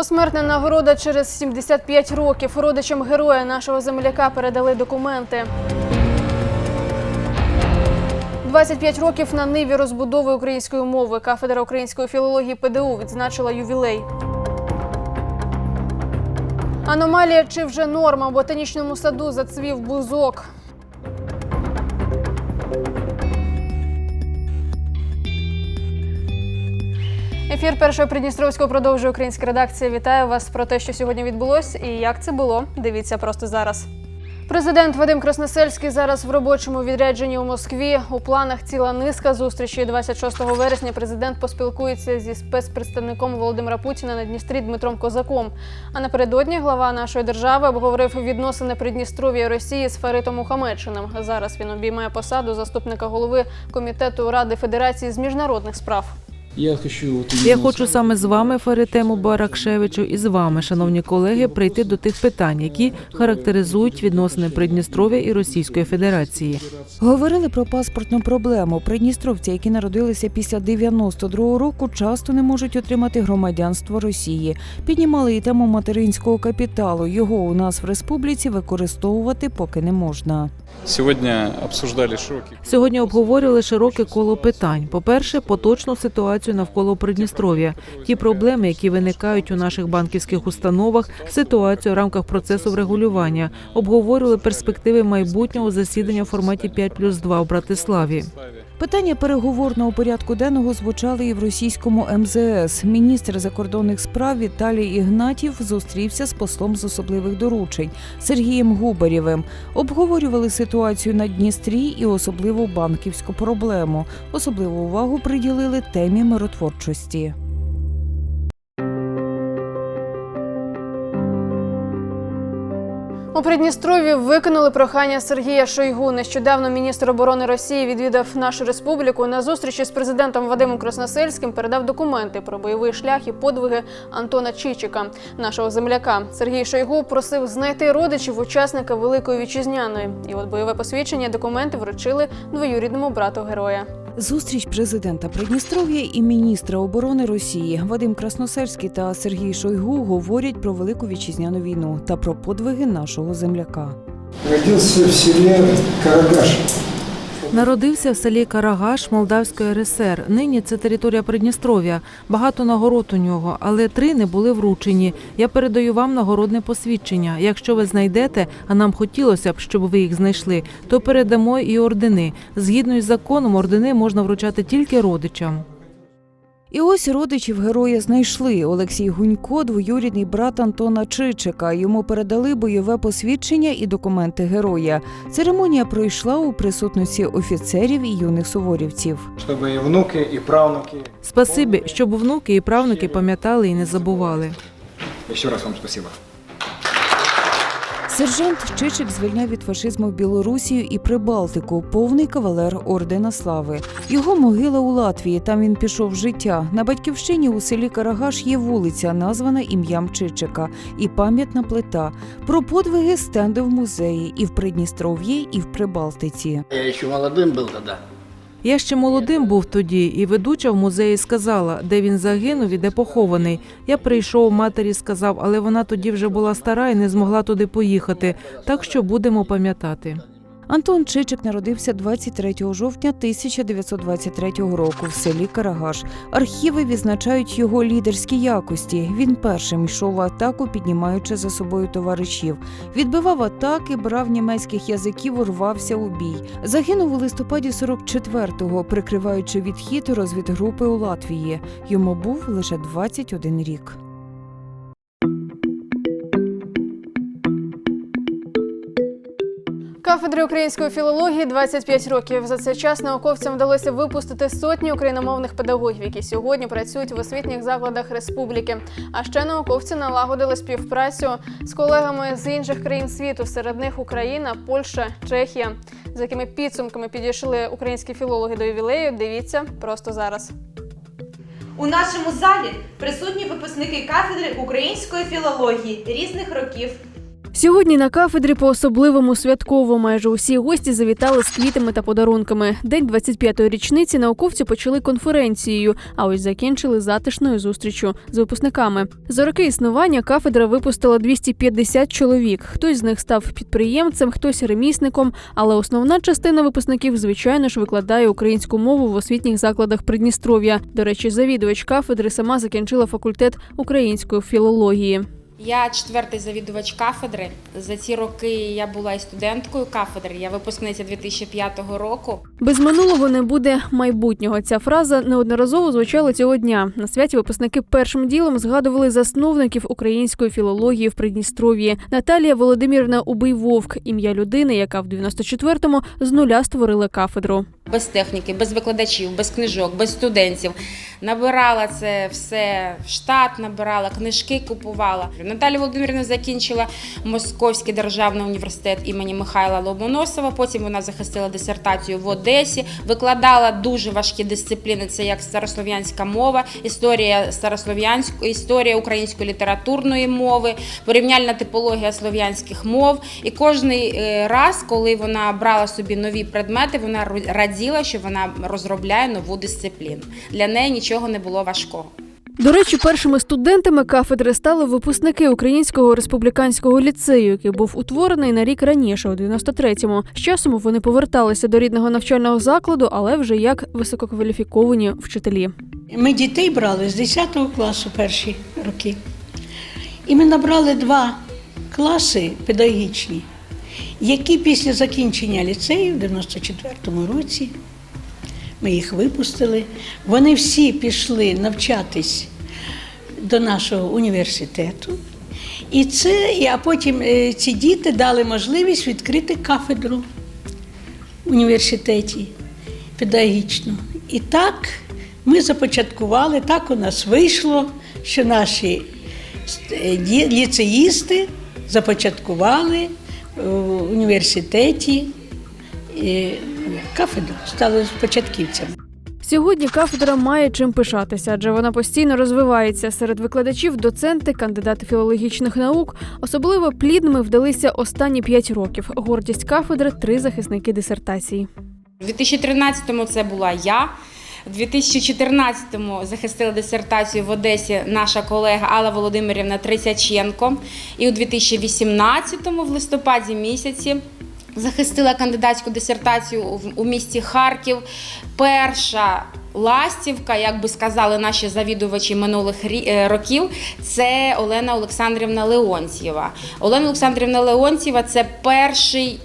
Посмертна нагорода через 75 років. Родичам героя нашого земляка передали документи. 25 років на ниві розбудови української мови. Кафедра української філології ПДУ відзначила ювілей. Аномалія чи вже норма ботанічному саду зацвів бузок. Ефір першого Придністровського продовжує українська редакція. Вітаю вас про те, що сьогодні відбулось і як це було. Дивіться просто зараз. Президент Вадим Красносельський зараз в робочому відрядженні у Москві. У планах ціла низка зустрічей. 26 вересня президент поспілкується зі спецпредставником Володимира Путіна на Дністрі Дмитром Козаком. А напередодні глава нашої держави обговорив відносини Придністров'я Росії з Фаритом Мухамедшиним. Зараз він обіймає посаду заступника голови комітету Ради Федерації з міжнародних справ. Я хочу от Я хочу саме з вами, Фаритему Баракшевичу, і з вами, шановні колеги, прийти до тих питань, які характеризують відносини Придністров'я і Російської Федерації. Говорили про паспортну проблему. Придністровці, які народилися після 92-го року, часто не можуть отримати громадянство Росії. Піднімали і тему материнського капіталу. Його у нас в республіці використовувати поки не можна. Сьогодні обговорювали широке коло питань. По-перше, поточну ситуацію навколо Придністров'я, ті проблеми, які виникають у наших банківських установах, ситуацію в рамках процесу врегулювання. Обговорювали перспективи майбутнього засідання в форматі 5 плюс 2 в Братиславі. Питання переговорного порядку денного звучали і в російському МЗС. Міністр закордонних справ Віталій Ігнатів зустрівся з послом з особливих доручень Сергієм Губарєвим. Обговорювали ситуацію на Дністрі і особливу банківську проблему. Особливу увагу приділили темі миротворчості. У Придністрові виконали прохання Сергія Шойгу. Нещодавно міністр оборони Росії відвідав нашу республіку. На зустрічі з президентом Вадимом Красносельським передав документи про бойовий шлях і подвиги Антона Чичика, нашого земляка. Сергій Шойгу просив знайти родичів учасника Великої вітчизняної. І от бойове посвідчення документи вручили двоюрідному брату героя. Зустріч президента Придністров'я і міністра оборони Росії Вадим Красносельський та Сергій Шойгу говорять про велику вітчизняну війну та про подвиги нашого земляка. Родился в селе Карагаш. Народився в селі Карагаш Молдавської РСР. Нині це територія Придністров'я. Багато нагород у нього, але три не були вручені. Я передаю вам нагородне посвідчення. Якщо ви знайдете, а нам хотілося б, щоб ви їх знайшли, то передамо і ордени. Згідно із законом, ордени можна вручати тільки родичам. І ось родичів героя знайшли. Олексій Гунько, двоюрідний брат Антона Чичика. Йому передали бойове посвідчення і документи героя. Церемонія пройшла у присутності офіцерів і юних суворівців. Щоб і внуки, і правнуки. Спасибі, щоб внуки і правнуки пам'ятали і не забували. Ще раз вам спасибо. Сержант Чичик звільняв від фашизму Білорусію і Прибалтику, повний кавалер ордена слави. Його могила у Латвії. Там він пішов життя. На батьківщині у селі Карагаш є вулиця, названа ім'ям Чичика, і пам'ятна плита. Про подвиги стенди в музеї і в Придністров'ї, і в Прибалтиці. Я еще молодым был тогда. Я ще молодим був тоді, і ведуча в музеї сказала, де він загинув і де похований. Я прийшов, матері сказав, але вона тоді вже була стара і не змогла туди поїхати. Так що будемо пам'ятати. Антон Чичик народився 23 жовтня 1923 року в селі Карагаш. Архіви відзначають його лідерські якості. Він першим йшов в атаку, піднімаючи за собою товаришів. Відбивав атаки, брав німецьких язиків, урвався у бій. Загинув у листопаді 44-го, прикриваючи відхід розвідгрупи у Латвії. Йому був лише 21 рік. Кафедри української філології 25 років. За цей час науковцям вдалося випустити сотні україномовних педагогів, які сьогодні працюють в освітніх закладах республіки. А ще науковці налагодили співпрацю з колегами з інших країн світу. Серед них Україна, Польща, Чехія. За якими підсумками підійшли українські філологи до ювілею? Дивіться просто зараз. У нашому залі присутні випускники кафедри української філології різних років. Сьогодні на кафедрі по особливому святково майже усі гості завітали з квітами та подарунками. День 25-ї річниці науковці почали конференцією, а ось закінчили затишною зустрічю з випускниками. За роки існування кафедра випустила 250 чоловік. Хтось з них став підприємцем, хтось ремісником. Але основна частина випускників, звичайно ж, викладає українську мову в освітніх закладах Придністров'я. До речі, завідувач кафедри сама закінчила факультет української філології. Я четвертий завідувач кафедри. За ці роки я була і студенткою кафедри. Я випускниця 2005 року. Без минулого не буде майбутнього. Ця фраза неодноразово звучала цього дня. На святі випускники першим ділом згадували засновників української філології в Придністров'ї. Наталія Володимирівна Убий-Вовк, ім'я людини, яка в 94-му з нуля створила кафедру. Без техніки, без викладачів, без книжок, без студентів. Набирала це все в штат, набирала книжки, купувала. Наталя Володимирівна закінчила Московський державний університет імені Михайла Ломоносова. Потім вона захистила дисертацію в Одесі, викладала дуже важкі дисципліни. Це як старослов'янська мова, історія старослов'янської, історія української літературної мови, порівняльна типологія слов'янських мов. І кожний е, раз, коли вона брала собі нові предмети, вона ро- раділа, що вона розробляє нову дисципліну. Для неї нічого не було важкого. До речі, першими студентами кафедри стали випускники Українського республіканського ліцею, який був утворений на рік раніше, у 93-му. З часом вони поверталися до рідного навчального закладу, але вже як висококваліфіковані вчителі. Ми дітей брали з 10 класу перші роки. І ми набрали два класи педагогічні, які після закінчення ліцею в 94-му році ми їх випустили. Вони всі пішли навчатись до нашого університету. І це, а потім е, ці діти дали можливість відкрити кафедру в університеті педагогічну. І так ми започаткували, так у нас вийшло, що наші е, ліцеїсти започаткували в університеті е, кафедру, стали початківцями. Сьогодні кафедра має чим пишатися, адже вона постійно розвивається серед викладачів, доценти, кандидати філологічних наук. Особливо плідними вдалися останні п'ять років. Гордість кафедри три захисники дисертації. У 2013-му це була я. У 2014-му захистила дисертацію в Одесі наша колега Алла Володимирівна Трисяченко. І у 2018-му, в листопаді місяці, захистила кандидатську дисертацію у місті Харків. Перша ластівка, як би сказали наші завідувачі минулих е, років, це Олена Олександрівна Леонтьєва. Олена Олександрівна Леонтьєва це перший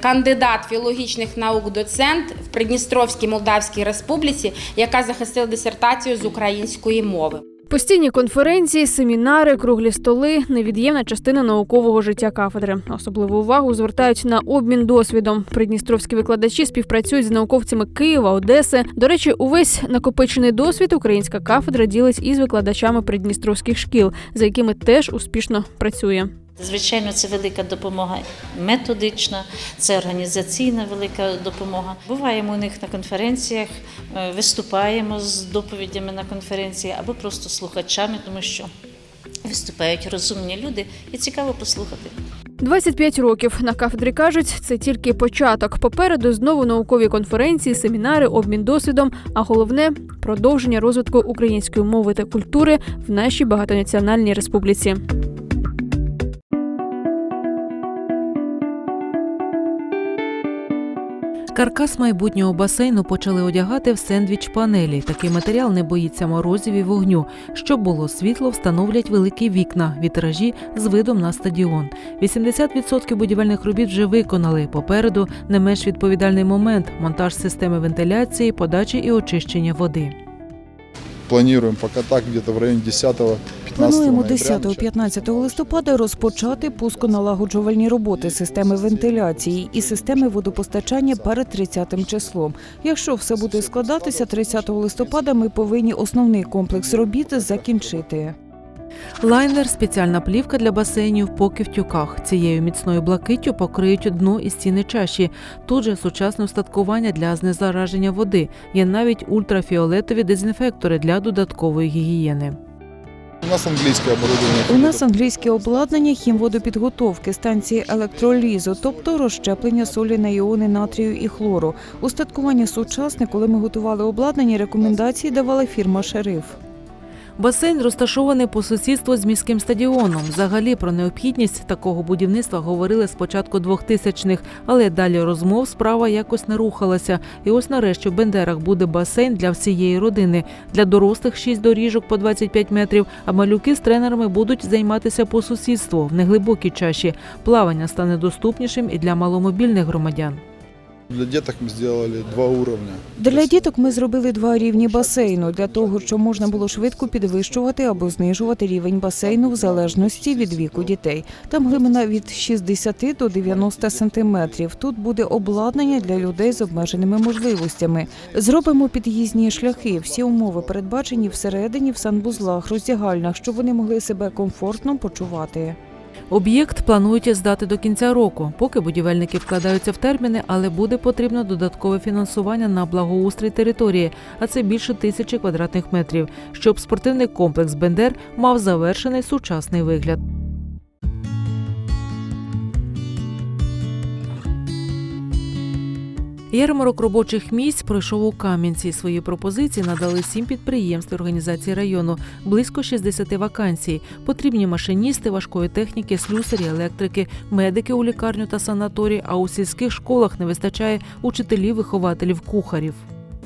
кандидат філологічних наук, доцент в Придністровській Молдавській Республіці, яка захистила дисертацію з української мови. Постійні конференції, семінари, круглі столи невід'ємна частина наукового життя кафедри. Особливу увагу звертають на обмін досвідом. Придністровські викладачі співпрацюють з науковцями Києва, Одеси. До речі, увесь накопичений досвід українська кафедра ділить із викладачами придністровських шкіл, за якими теж успішно працює. Звичайно, це велика допомога методична, це організаційна велика допомога. Буваємо у них на конференціях, е, виступаємо з доповідями на конференції або просто слухачами, тому що виступають розумні люди і цікаво послухати. 25 років на кафедрі кажуть, це тільки початок. Попереду знову наукові конференції, семінари, обмін досвідом. А головне продовження розвитку української мови та культури в нашій багатонаціональній республіці. Каркас майбутнього басейну почали одягати в сендвіч панелі. Такий матеріал не боїться морозів і вогню. Щоб було світло, встановлять великі вікна, вітражі з видом на стадіон. 80% будівельних робіт вже виконали. Попереду не менш відповідальний момент монтаж системи вентиляції, подачі і очищення води. Планируем пока так, где-то в районе 10-15 Плануємо 10-15 листопада розпочати пусконалагоджувальні роботи системи вентиляції і системи водопостачання перед 30 числом. Якщо все буде складатися 30 листопада, ми повинні основний комплекс робіт закінчити. Лайнер спеціальна плівка для басейнів поки в тюках. Цією міцною блакиттю покриють дно і стіни чаші. Тут же сучасне устаткування для знезараження води. Є навіть ультрафіолетові дезінфектори для додаткової гігієни. У нас англійське оборудование. У нас англійське обладнання хімводопідготовки, станції електролізу, тобто розщеплення солі на іони натрію і хлору. Устаткування сучасне, коли ми готували обладнання, рекомендації давала фірма Шериф. Басейн розташований по сусідству з міським стадіоном. Взагалі про необхідність такого будівництва говорили з початку 2000-х, але далі розмов справа якось не рухалася. І ось нарешті в Бендерах буде басейн для всієї родини. Для дорослих 6 доріжок по 25 метрів, а малюки з тренерами будуть займатися по сусідству в неглибокій чаші. Плавання стане доступнішим і для маломобільних громадян. Для деток мы сделали два уровня. Для діток ми зробили два рівні басейну для того, щоб можна було швидко підвищувати або знижувати рівень басейну в залежності від віку дітей. Там глибина від 60 до 90 сантиметрів. Тут буде обладнання для людей з обмеженими можливостями. Зробимо під'їзні шляхи. Всі умови передбачені всередині в санвузлах, роздягальнях, щоб вони могли себе комфортно почувати. Об'єкт планують здати до кінця року, поки будівельники вкладаються в терміни, але буде потрібно додаткове фінансування на благоустрій території, а це більше тисячі квадратних метрів, щоб спортивний комплекс Бендер мав завершений сучасний вигляд. Ярмарок робочих місць пройшов у Кам'янці. Свої пропозиції надали сім підприємств і організацій району, близько 60 вакансій. Потрібні машиністи важкої техніки, слюсарі, електрики, медики у лікарню та санаторій. А у сільських школах не вистачає учителів, вихователів, кухарів.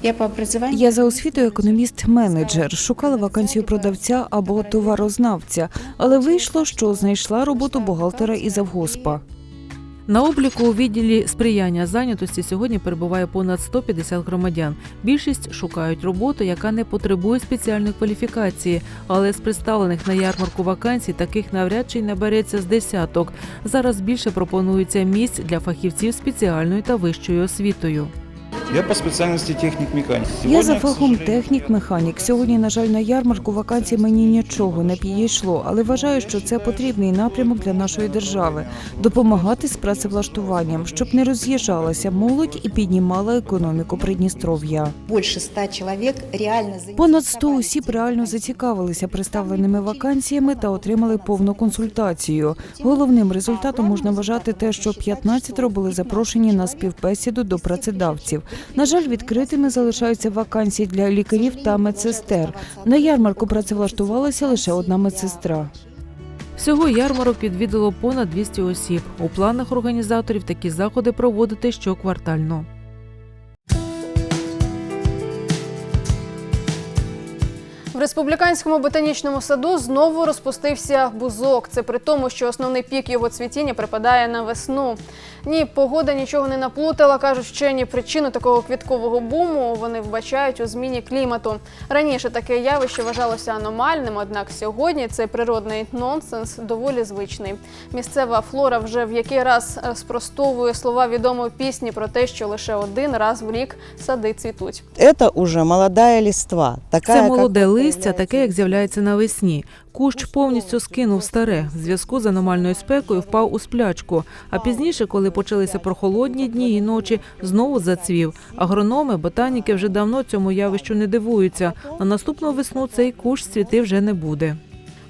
Я по Я за освітою економіст-менеджер. Шукала вакансію продавця або товарознавця, але вийшло, що знайшла роботу бухгалтера і завгоспа. На обліку у відділі сприяння зайнятості сьогодні перебуває понад 150 громадян. Більшість шукають роботу, яка не потребує спеціальної кваліфікації, але з представлених на ярмарку вакансій таких навряд чи й набереться з десяток. Зараз більше пропонується місць для фахівців спеціальною та вищою освітою. Я по спеціальності технік-механік. Я за фахом технік-механік. Сьогодні, на жаль, на ярмарку вакансій мені нічого не підійшло, але вважаю, що це потрібний напрямок для нашої держави допомагати з працевлаштуванням, щоб не роз'їжджалася молодь і піднімала економіку Придністров'я. больше ста человек реально Понад 100 осіб реально зацікавилися представленими вакансіями та отримали повну консультацію. Головним результатом можна вважати те, що 15 були запрошені на співбесіду до працедавців. На жаль, відкритими залишаються вакансії для лікарів та медсестер. На ярмарку працевлаштувалася лише одна медсестра. Всього ярмарок відвідало понад 200 осіб. У планах організаторів такі заходи проводити щоквартально. В республіканському ботанічному саду знову розпустився бузок. Це при тому, що основний пік його цвітіння припадає на весну. Ні, погода нічого не наплутала, кажуть вчені. Причину такого квіткового буму вони вбачають у зміні клімату. Раніше таке явище вважалося аномальним, однак сьогодні цей природний нонсенс доволі звичний. Місцева флора вже в який раз спростовує слова відомої пісні про те, що лише один раз в рік сади цвітуть. Это уже молодая листва. Такая, Це молоде вот листя, таке, як з'являється навесні. Кущ повністю скинув старе. В зв'язку з аномальною спекою впав у сплячку. А пізніше, коли почалися прохолодні дні і ночі, знову зацвів. Агрономи, ботаніки вже давно цьому явищу не дивуються. На наступну весну цей кущ цвіти вже не буде.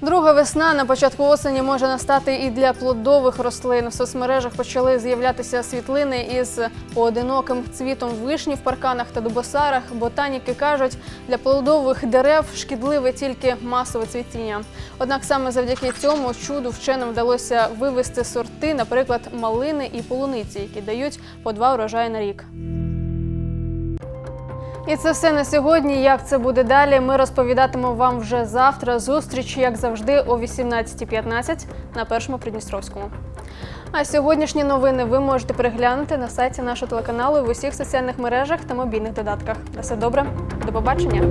Друга весна на початку осені може настати і для плодових рослин. В соцмережах почали з'являтися світлини із поодиноким цвітом вишні в парканах та дубосарах. Ботаніки кажуть, для плодових дерев шкідливе тільки масове цвітіння. Однак саме завдяки цьому чуду вченим вдалося вивести сорти, наприклад, малини і полуниці, які дають по два урожаї на рік. І це все на сьогодні. Як це буде далі? Ми розповідатимемо вам вже завтра. Зустріч, як завжди, о 18.15 на першому Придністровському. А сьогоднішні новини ви можете переглянути на сайті нашого телеканалу в усіх соціальних мережах та мобільних додатках. На все добре, до побачення.